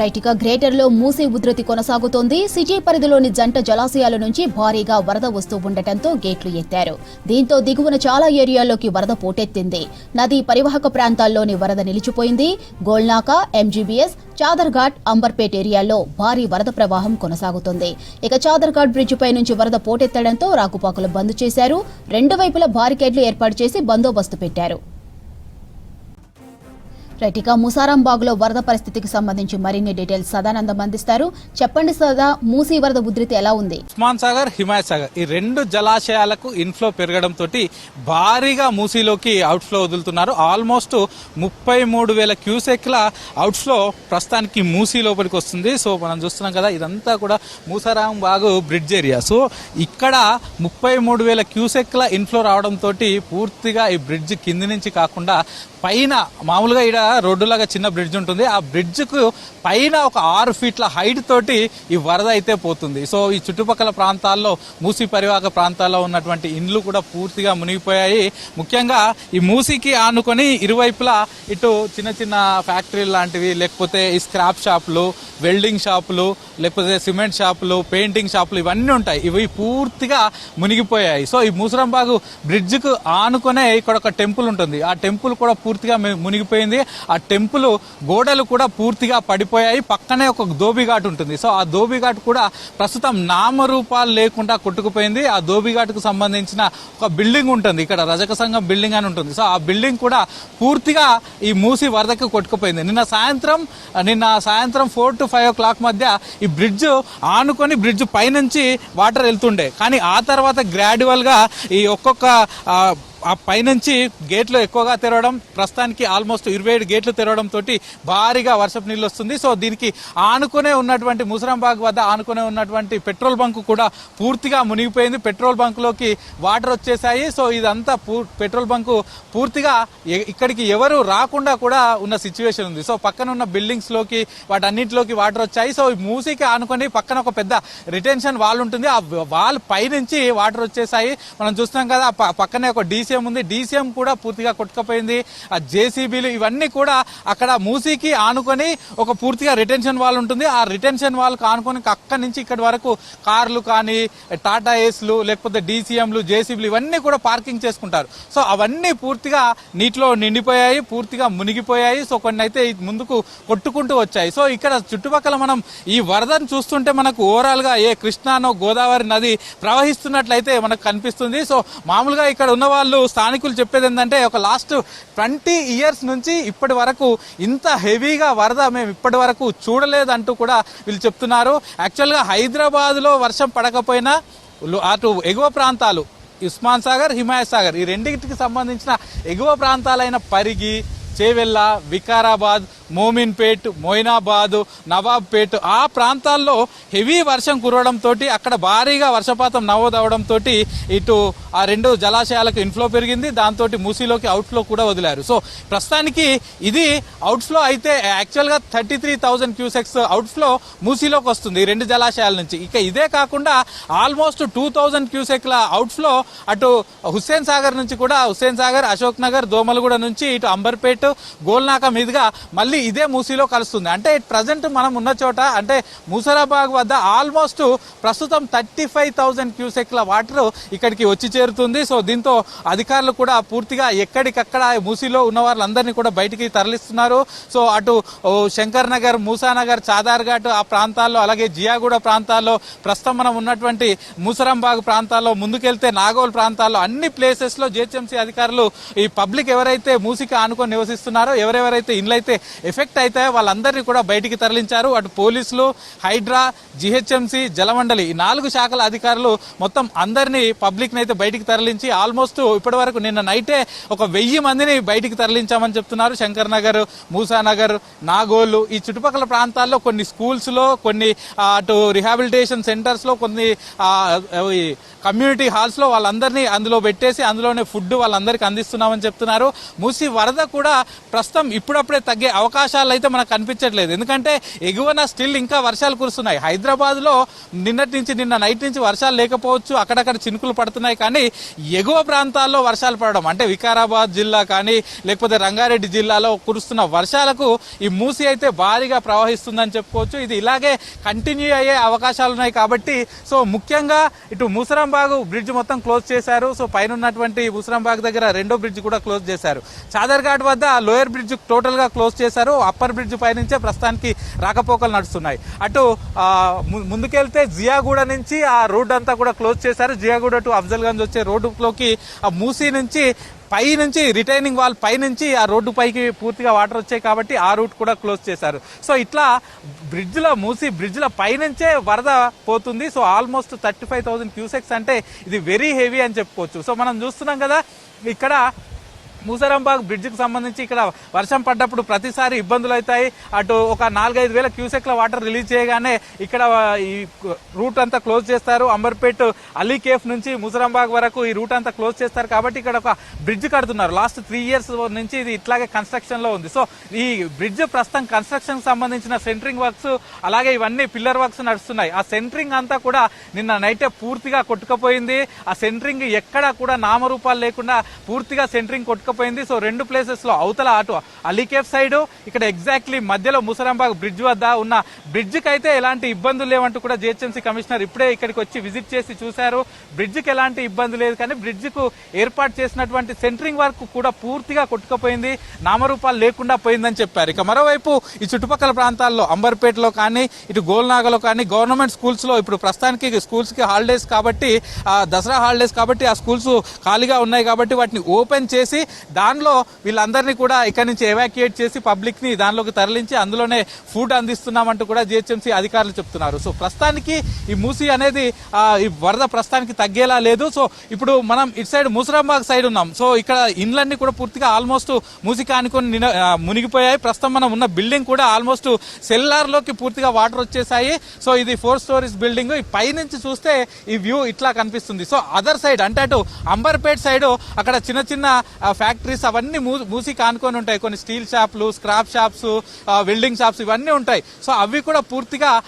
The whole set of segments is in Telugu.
రైట్ గ్రేటర్లో గ్రేటర్లో ఉధృతి కొనసాగుతోంది. సిటీ పరిధిలోని జంట జలాశయాల నుంచి భారీగా వరద వస్తూ ఉండటంతో గేట్లు ఎత్తారు. దీంతో దిగువన చాలా ఏరియాల్లోకి వరద పోటెత్తింది. నదీ పరివాహక ప్రాంతాల్లోని వరద నిలిచిపోయింది. గోల్నాక ఎంజీబీఎస్ చాదర్ఘాట్ అంబర్పేట్ ఏరియాల్లో భారీ వరద ప్రవాహం కొనసాగుతోంది. ఇక చాదర్ఘాట్ బ్రిడ్జిపై నుంచి వరద పోటెత్తడంతో రాకుపాకులు బంద్ చేశారు. రెండు వైపులా బారికేడ్లు ఏర్పాటు చేసి బందోబస్తు పెట్టారు. రైట్ ఇక ముసారాంబాగ్లో వరద పరిస్థితికి సంబంధించి మరిన్ని డీటెయిల్స్ సదానందం అందిస్తారు. చెప్పండి సదా మూసీ వరద ఉధృతి ఎలా ఉంది? ఉస్మాన్ సాగర్ హిమాయత్ సాగర్ ఈ రెండు జలాశయాలకు ఇన్ఫ్లో పెరగడంతో భారీగా మూసీలోకి అవుట్ఫ్లో వదులుతున్నారు. ఆల్మోస్ట్ ముప్పై మూడు వేల క్యూసెక్ల అవుట్ఫ్లో ప్రస్తుతానికి మూసీ లోపలికి వస్తుంది. సో మనం చూస్తున్నాం కదా ఇదంతా కూడా మూసారాం బాగు బ్రిడ్జ్ ఏరియా సో ఇక్కడ ముప్పై మూడు వేల క్యూసెక్ల ఇన్ఫ్లో రావడంతో పూర్తిగా ఈ బ్రిడ్జ్ కింది నుంచి కాకుండా పైన మామూలుగా ఇక్కడ రోడ్డులాగా చిన్న బ్రిడ్జ్ ఉంటుంది. ఆ బ్రిడ్జ్కు పైన ఒక ఆరు ఫీట్ల హైట్ తోటి ఈ వరద అయితే పోతుంది. సో ఈ చుట్టుపక్కల ప్రాంతాల్లో మూసి పరివాహక ప్రాంతాల్లో ఉన్నటువంటి ఇండ్లు కూడా పూర్తిగా మునిగిపోయాయి. ముఖ్యంగా ఈ మూసికి ఆనుకొని ఇరువైపులా ఇటు చిన్న చిన్న ఫ్యాక్టరీలు లాంటివి లేకపోతే ఈ స్క్రాప్ షాపులు వెల్డింగ్ షాపులు లేకపోతే సిమెంట్ షాపులు పెయింటింగ్ షాపులు ఇవన్నీ ఉంటాయి. ఇవి పూర్తిగా మునిగిపోయాయి. సో ఈ మూసరంబాగు బ్రిడ్జ్కు ఆనుకునే ఇక్కడ ఒక టెంపుల్ ఉంటుంది. ఆ టెంపుల్ కూడా పూర్తిగా మునిగిపోయింది. ఆ టెంపుల్ గోడలు కూడా పూర్తిగా పడిపోయాయి. పక్కనే ఒక దోబిఘాట్ ఉంటుంది. సో ఆ దోబిఘాట్ కూడా ప్రస్తుతం నామరూపాలు లేకుండా కొట్టుకుపోయింది. ఆ దోబిఘాట్కు సంబంధించిన ఒక బిల్డింగ్ ఉంటుంది. ఇక్కడ రజక సంఘం బిల్డింగ్ అని ఉంటుంది. సో ఆ బిల్డింగ్ కూడా పూర్తిగా ఈ మూసి వరదకు కొట్టుకుపోయింది. నిన్న సాయంత్రం నిన్న సాయంత్రం four to five o'clock మధ్య ఈ బ్రిడ్జ్ ఆనుకొని బ్రిడ్జ్ పైనుంచి వాటర్ వెళ్తుండే. కానీ ఆ తర్వాత గ్రాడ్యువల్గా ఈ ఒక్కొక్క ఆ, పైనుంచి గేట్లు ఎక్కువగా తెరవడం ప్రస్తుతానికి ఆల్మోస్ట్ ఇరవై ఏడు గేట్లు తెరవడం తోటి భారీగా వర్షపు నీళ్ళు వస్తుంది. సో దీనికి ఆనుకునే ఉన్నటువంటి ముసరాంబాగ్ వద్ద ఆనుకునే ఉన్నటువంటి పెట్రోల్ బంక్ కూడా పూర్తిగా మునిగిపోయింది. పెట్రోల్ బంక్లోకి వాటర్ వచ్చేసాయి. సో ఇదంతా పెట్రోల్ బంకు పూర్తిగా ఇక్కడికి ఎవరు రాకుండా కూడా ఉన్న సిచ్యువేషన్ ఉంది. సో పక్కన ఉన్న బిల్డింగ్స్లోకి వాటన్నిటిలోకి వాటర్ వచ్చాయి. సో ఈ మూసీకి ఆనుకొని పక్కన ఒక పెద్ద రిటెన్షన్ వాల్ ఉంటుంది. ఆ వాల్ పైనుంచి వాటర్ వచ్చేసాయి. మనం చూస్తున్నాం కదా పక్కనే ఒక డీసీఎం ఉంది. డీసీఎం కూడా పూర్తిగా కొట్టుకపోయింది. ఆ జేసీబీలు ఇవన్నీ కూడా అక్కడ మూసీకి ఆనుకొని ఒక పూర్తిగా రిటెన్షన్ వాల్ ఉంటుంది. ఆ రిటెన్షన్ వాల్ ఆనుకొని అక్కడి నుంచి ఇక్కడి వరకు కార్లు కానీ టాటా ఏస్లు లేకపోతే డీసీఎంలు జేసీబీలు ఇవన్నీ కూడా పార్కింగ్ చేసుకుంటారు. సో అవన్నీ పూర్తిగా నీటిలో నిండిపోయాయి పూర్తిగా మునిగిపోయాయి. సో కొన్ని అయితే ముందుకు కొట్టుకుంటూ వచ్చాయి. సో ఇక్కడ చుట్టుపక్కల మనం ఈ వరదను చూస్తుంటే మనకు ఓవరాల్గా ఏ కృష్ణానో గోదావరి నది ప్రవహిస్తున్నట్లయితే మనకు కనిపిస్తుంది. సో మామూలుగా ఇక్కడ ఉన్న వాళ్ళు స్థానికులు చెప్పేది ఏంటంటే ఒక లాస్ట్ ట్వంటీ ఇయర్స్ నుంచి ఇప్పటి వరకు ఇంత హెవీగా వరద మేము ఇప్పటి వరకు చూడలేదంటూ కూడా వీళ్ళు చెప్తున్నారు. యాక్చువల్గా హైదరాబాద్లో వర్షం పడకపోయినా అటు ఎగువ ప్రాంతాలు ఉస్మాన్ సాగర్ హిమాయ సాగర్ ఈ రెండింటికి సంబంధించిన ఎగువ ప్రాంతాలైన పరిగి చేవెళ్ళ వికారాబాద్ మోమిన్పేట్ మొయినాబాద్ నవాబ్పేట్ ఆ ప్రాంతాల్లో హెవీ వర్షం కురవడంతో అక్కడ భారీగా వర్షపాతం నమోదవడంతో ఇటు ఆ రెండు జలాశయాలకు ఇన్ఫ్లో పెరిగింది. దాంతో మూసీలోకి అవుట్ఫ్లో కూడా వదిలారు. సో ప్రస్తుతానికి ఇది అవుట్ఫ్లో అయితే యాక్చువల్గా thirty three thousand cusecs outflow మూసీలోకి వస్తుంది ఈ రెండు జలాశయాల నుంచి. ఇక ఇదే కాకుండా ఆల్మోస్ట్ టూ థౌజండ్ క్యూసెక్ల అవుట్ఫ్లో అటు హుస్సేన్ సాగర్ నుంచి కూడా హుస్సేన్ సాగర్ అశోక్ నగర్ దోమలగూడ నుంచి ఇటు అంబర్పేట్ గోల్నాక మీదుగా మళ్ళీ ఇదే మూసీలో కలుస్తుంది. అంటే ప్రజెంట్ మనం ఉన్న చోట అంటే ముసరాబాగ్ వద్ద ఆల్మోస్ట్ ప్రస్తుతం థర్టీ ఫైవ్ థౌజండ్ క్యూసెక్ల వాటర్ ఇక్కడికి వచ్చి చేరుతుంది. సో దీంతో అధికారులు కూడా పూర్తిగా ఎక్కడికక్కడ మూసీలో ఉన్న వాళ్ళందరినీ కూడా బయటికి తరలిస్తున్నారు. సో అటు శంకర్ నగర్ మూసానగర్ చాదార్ఘాట్ ఆ ప్రాంతాల్లో అలాగే జియాగూడ ప్రాంతాల్లో ప్రస్తుతం మనం ఉన్నటువంటి మూసరాంబాగ్ ప్రాంతాల్లో ముందుకెళ్తే నాగోల్ ప్రాంతాల్లో అన్ని ప్లేసెస్లో జిహెచ్ఎంసీ అధికారులు ఈ పబ్లిక్ ఎవరైతే మూసికి ఆనుకొని నివసిస్తున్నారో ఎవరెవరైతే ఇండ్లైతే ఎఫెక్ట్ అయితే వాళ్ళందరినీ కూడా బయటికి తరలించారు. అటు పోలీసులు హైడ్రా జిహెచ్ఎంసీ జలమండలి ఈ నాలుగు శాఖల అధికారులు మొత్తం అందరినీ పబ్లిక్ని అయితే బయటికి తరలించి ఆల్మోస్ట్ ఇప్పటి వరకు నిన్న నైటే ఒక వెయ్యి మందిని బయటికి తరలించామని చెప్తున్నారు. శంకర్ నగర్ మూసానగర్ నాగోలు ఈ చుట్టుపక్కల ప్రాంతాల్లో కొన్ని స్కూల్స్లో కొన్ని అటు రిహాబిలిటేషన్ సెంటర్స్లో కొన్ని ఈ కమ్యూనిటీ హాల్స్లో వాళ్ళందరినీ అందులో పెట్టేసి అందులోనే ఫుడ్ వాళ్ళందరికీ అందిస్తున్నామని చెప్తున్నారు. మూసి వరద కూడా ప్రస్తుతం ఇప్పుడప్పుడే తగ్గే అవకాశం అవకాశాలు అయితే మనకు కనిపించట్లేదు. ఎందుకంటే ఎగువన స్టిల్ ఇంకా వర్షాలు కురుస్తున్నాయి. హైదరాబాద్లో నిన్నటి నుంచి నిన్న నైట్ నుంచి వర్షాలు లేకపోవచ్చు. అక్కడక్కడ చినుకులు పడుతున్నాయి. కానీ ఎగువ ప్రాంతాల్లో వర్షాలు పడడం అంటే వికారాబాద్ జిల్లా కానీ లేకపోతే రంగారెడ్డి జిల్లాలో కురుస్తున్న వర్షాలకు ఈ మూసి అయితే భారీగా ప్రవహిస్తుందని చెప్పుకోవచ్చు. ఇది ఇలాగే కంటిన్యూ అయ్యే అవకాశాలు ఉన్నాయి కాబట్టి సో ముఖ్యంగా ఇటు ముసరాంబాగు బ్రిడ్జ్ మొత్తం క్లోజ్ చేశారు. సో పైన ఉన్నటువంటి ముసరాంబాగ్ దగ్గర రెండో బ్రిడ్జ్ కూడా క్లోజ్ చేశారు. చాదర్ఘాట్ వద్ద లోయర్ బ్రిడ్జ్ టోటల్గా క్లోజ్ చేశారు. అప్పర్ బ్రిడ్జ్ పైనుంచే ప్రస్తుతానికి రాకపోకలు నడుస్తున్నాయి. అటు ముందుకెళ్తే జియాగూడ నుంచి ఆ రోడ్ అంతా కూడా క్లోజ్ చేశారు. జియాగూడ టు అఫ్జల్గంజ్ వచ్చే రోడ్డులోకి ఆ మూసీ నుంచి పై నుంచి రిటైనింగ్ వాల్ పై నుంచి ఆ రోడ్డు పైకి పూర్తిగా వాటర్ వచ్చాయి కాబట్టి ఆ రూట్ కూడా క్లోజ్ చేశారు. సో ఇట్లా బ్రిడ్జ్లో మూసి బ్రిడ్జ్ల పైనుంచే వరద పోతుంది. So almost thirty five thousand cusecs అంటే ఇది వెరీ హెవీ అని చెప్పుకోవచ్చు. సో మనం చూస్తున్నాం కదా ఇక్కడ మూసరంబాగ్ బ్రిడ్జికి సంబంధించి ఇక్కడ వర్షం పడ్డప్పుడు ప్రతిసారి ఇబ్బందులు అవుతాయి. అటు ఒక నాలుగైదు వేల క్యూసెక్ల వాటర్ రిలీజ్ చేయగానే ఇక్కడ ఈ రూట్ అంతా క్లోజ్ చేస్తారు. అంబర్పేట్ అలీ కేఫ్ నుంచి ముసరంబాగ్ వరకు ఈ రూట్ అంతా క్లోజ్ చేస్తారు. కాబట్టి ఇక్కడ ఒక బ్రిడ్జ్ కడుతున్నారు. లాస్ట్ త్రీ ఇయర్స్ నుంచి ఇది ఇట్లాగే కన్స్ట్రక్షన్లో ఉంది. సో ఈ బ్రిడ్జ్ ప్రస్తుతం కన్స్ట్రక్షన్కి సంబంధించిన సెంటరింగ్ వర్క్స్ అలాగే ఇవన్నీ పిల్లర్ వర్క్స్ నడుస్తున్నాయి. ఆ సెంటరింగ్ అంతా కూడా నిన్న నైటే పూర్తిగా కొట్టుకుపోయింది. ఆ సెంటరింగ్ ఎక్కడా కూడా నామరూపాలు లేకుండా పూర్తిగా సెంటరింగ్ కొట్టుకుపోయింది సో రెండు ప్లేసెస్లో అవతల అటు అలీకేఫ్ సైడ్ ఇక్కడ ఎగ్జాక్ట్లీ మధ్యలో ముసరాంబాగ్ బ్రిడ్జ్ వద్ద ఉన్న బ్రిడ్జ్కి అయితే ఎలాంటి ఇబ్బందులు లేవంటూ కూడా జిహెచ్ఎంసీ కమిషనర్ ఇప్పుడే ఇక్కడికి వచ్చి విజిట్ చేసి చూశారు. బ్రిడ్జ్కి ఎలాంటి ఇబ్బంది లేదు కానీ బ్రిడ్జ్కు ఏర్పాటు చేసినటువంటి సెంటరింగ్ వర్క్ కూడా పూర్తిగా కొట్టుకుపోయింది. నామరూపాలు లేకుండా పోయిందని చెప్పారు. ఇక మరోవైపు ఈ చుట్టుపక్కల ప్రాంతాల్లో అంబర్పేటలో కానీ ఇటు గోల్నాగలో కానీ గవర్నమెంట్ స్కూల్స్లో ఇప్పుడు ప్రస్తుతానికి స్కూల్స్కి హాలిడేస్ కాబట్టి ఆ దసరా హాలిడేస్ కాబట్టి ఆ స్కూల్స్ ఖాళీగా ఉన్నాయి కాబట్టి వాటిని ఓపెన్ చేసి దానిలో వీళ్ళందరినీ కూడా ఇక్కడి నుంచి ఎవాక్యుయేట్ చేసి పబ్లిక్ని దానిలోకి తరలించి అందులోనే ఫుడ్ అందిస్తున్నామంటూ కూడా జిహెచ్ఎంసీ అధికారులు చెప్తున్నారు. సో ప్రస్తుతానికి ఈ మూసి అనేది ఈ వరద ప్రస్తుతానికి తగ్గేలా లేదు. సో ఇప్పుడు మనం ఇటు సైడ్ ముసరాంబాగ్ సైడ్ ఉన్నాం. సో ఇక్కడ ఇండ్లన్నీ కూడా పూర్తిగా ఆల్మోస్ట్ మూసికి ఆనుకొని మునిగిపోయాయి. ప్రస్తుతం మనం ఉన్న బిల్డింగ్ కూడా ఆల్మోస్ట్ సెల్లార్లోకి పూర్తిగా వాటర్ వచ్చేసాయి. సో ఇది ఫోర్ స్టోరీస్ బిల్డింగ్ ఈ పైనుంచి చూస్తే ఈ వ్యూ ఇట్లా కనిపిస్తుంది. సో అదర్ సైడ్ అంటే అటు అంబర్పేట్ సైడ్ అక్కడ చిన్న చిన్న ఫ్యాక్టరీస్ అవన్నీ మూ- మూసి కానుకొని ఉంటాయి. కొన్ని స్టీల్ షాప్లు స్క్రాప్ షాప్స్ వెల్డింగ్ షాప్స్ ఇవన్నీ ఉంటాయి. సో అవి కూడా పూర్తిగా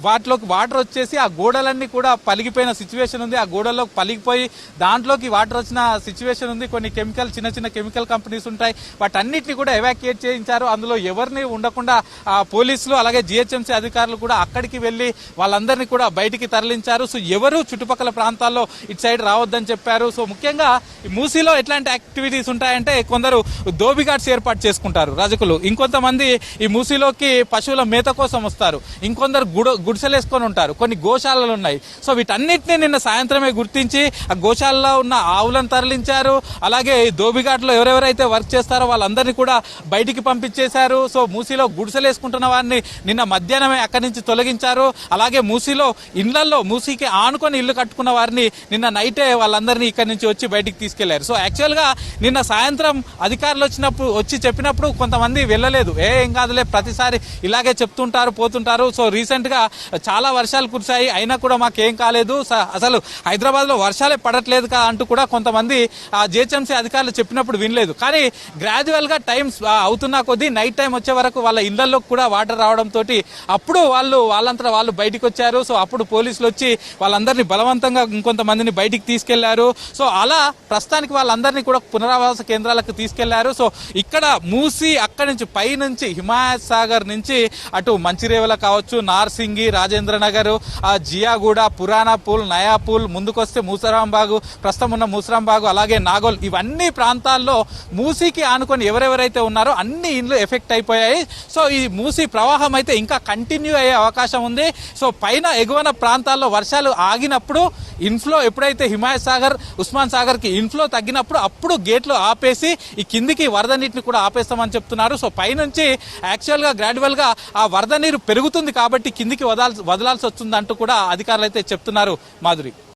వాటిలోకి వాటర్ వచ్చేసి ఆ గోడలన్నీ కూడా పలిగిపోయిన సిచ్యువేషన్ ఉంది. ఆ గోడల్లోకి పలిగిపోయి దాంట్లోకి వాటర్ వచ్చిన సిచ్యువేషన్ ఉంది. కొన్ని కెమికల్ చిన్న చిన్న కెమికల్ కంపెనీస్ ఉంటాయి. వాటన్నిటిని కూడా ఎవాక్యుయేట్ చేయించారు. అందులో ఎవరిని ఉండకుండా పోలీసులు అలాగే జిహెచ్ఎంసీ అధికారులు కూడా అక్కడికి వెళ్ళి వాళ్ళందరినీ కూడా బయటికి తరలించారు. సో ఎవరు చుట్టుపక్కల ప్రాంతాల్లో ఇటు సైడ్ రావద్దని చెప్పారు. సో ముఖ్యంగా ఈ మూసీలో ఎట్లాంటి యాక్టివిటీస్ ఉంటాయంటే కొందరు దోబిఘాట్స్ ఏర్పాటు చేసుకుంటారు రజకులు. ఇంకొంతమంది ఈ మూసీలోకి పశువుల మేత కోసం వస్తారు. ఇంకొందరు గుడ గుడిసెలేసుకొని ఉంటారు. కొన్ని గోశాలలు ఉన్నాయి. సో వీటన్నిటిని నిన్న సాయంత్రమే గుర్తించి ఆ గోశాలలో ఉన్న ఆవులను తరలించారు. అలాగే ఈ దోబిఘాట్లో ఎవరెవరైతే వర్క్ చేస్తారో వాళ్ళందరినీ కూడా బయటికి పంపించేశారు. సో మూసీలో గుడిసెలేసుకుంటున్న వారిని నిన్న మధ్యాహ్నమే అక్కడి నుంచి తొలగించారు. అలాగే మూసీలో ఇళ్ళలో మూసీకి ఆనుకొని ఇల్లు కట్టుకున్న వారిని నిన్న నైటే వాళ్ళందరినీ ఇక్కడి నుంచి వచ్చి బయటికి తీసుకెళ్ళారు. సో యాక్చువల్గా నిన్న సాయంత్రం అధికారులు వచ్చినప్పుడు వచ్చి చెప్పినప్పుడు కొంతమంది వెళ్ళలేదు. ఏ ఏం కాదులే ప్రతిసారి ఇలాగే చెప్తుంటారు పోతుంటారు. సో రీసెంట్గా చాలా వర్షాలు కురిశాయి. అయినా కూడా మాకేం కాలేదు. స- అసలు హైదరాబాద్లో వర్షాలే పడట్లేదు కదా అంటూ కూడా కొంతమంది జిహెచ్ఎంసీ అధికారులు చెప్పినప్పుడు వినలేదు. కానీ గ్రాడ్యువల్గా టైం అవుతున్న కొద్దీ నైట్ టైం వచ్చే వరకు వాళ్ళ ఇళ్ళలో కూడా వాటర్ రావడంతో అప్పుడు వాళ్ళు వాళ్ళంతా వాళ్ళు బయటికి వచ్చారు సో అప్పుడు పోలీసులు వచ్చి వాళ్ళందరినీ బలవంతంగా ఇంకొంతమందిని బయటికి తీసుకెళ్ళారు. సో అలా ప్రస్తుతానికి వాళ్ళందరినీ కూడా పునరావాస కేంద్రాలకు తీసుకెళ్ళారు. సో ఇక్కడ మూసి అక్కడి నుంచి పై నుంచి హిమాయత్ సాగర్ నుంచి అటు మంచిరేవల కావచ్చు నార్సింగి రాజేంద్ర నగర్ ఆ జియాగూడ పురాణా పూల్ నయా పూల్ ముందుకొస్తే మూసరాంబాగు ప్రస్తుతం ఉన్న మూసరాంబాగు అలాగే నాగోల్ ఇవన్నీ ప్రాంతాల్లో మూసీకి ఆనుకొని ఎవరెవరైతే ఉన్నారో అన్ని ఇండ్లు ఎఫెక్ట్ అయిపోయాయి. సో ఈ మూసీ ప్రవాహం అయితే ఇంకా కంటిన్యూ అయ్యే అవకాశం ఉంది. సో పైన ఎగువన ప్రాంతాల్లో వర్షాలు ఆగినప్పుడు ఇన్ఫ్లో ఎప్పుడైతే హిమాయత్ సాగర్ ఉస్మాన్ సాగర్కి ఇన్ఫ్లో తగ్గినప్పుడు అప్పుడు గేట్లు ఆపేసి ఈ కిందికి వరద నీటిని కూడా ఆపేస్తామని చెప్తున్నారు. సో పైనుంచి యాక్చువల్గా గ్రాడ్యువల్గా ఆ వరద నీరు పెరుగుతుంది కాబట్టి కిందికి వదాల్సి వదలాల్సి వస్తుంది అంటూ కూడా అధికారులు అయితే చెప్తున్నారు మాధురి.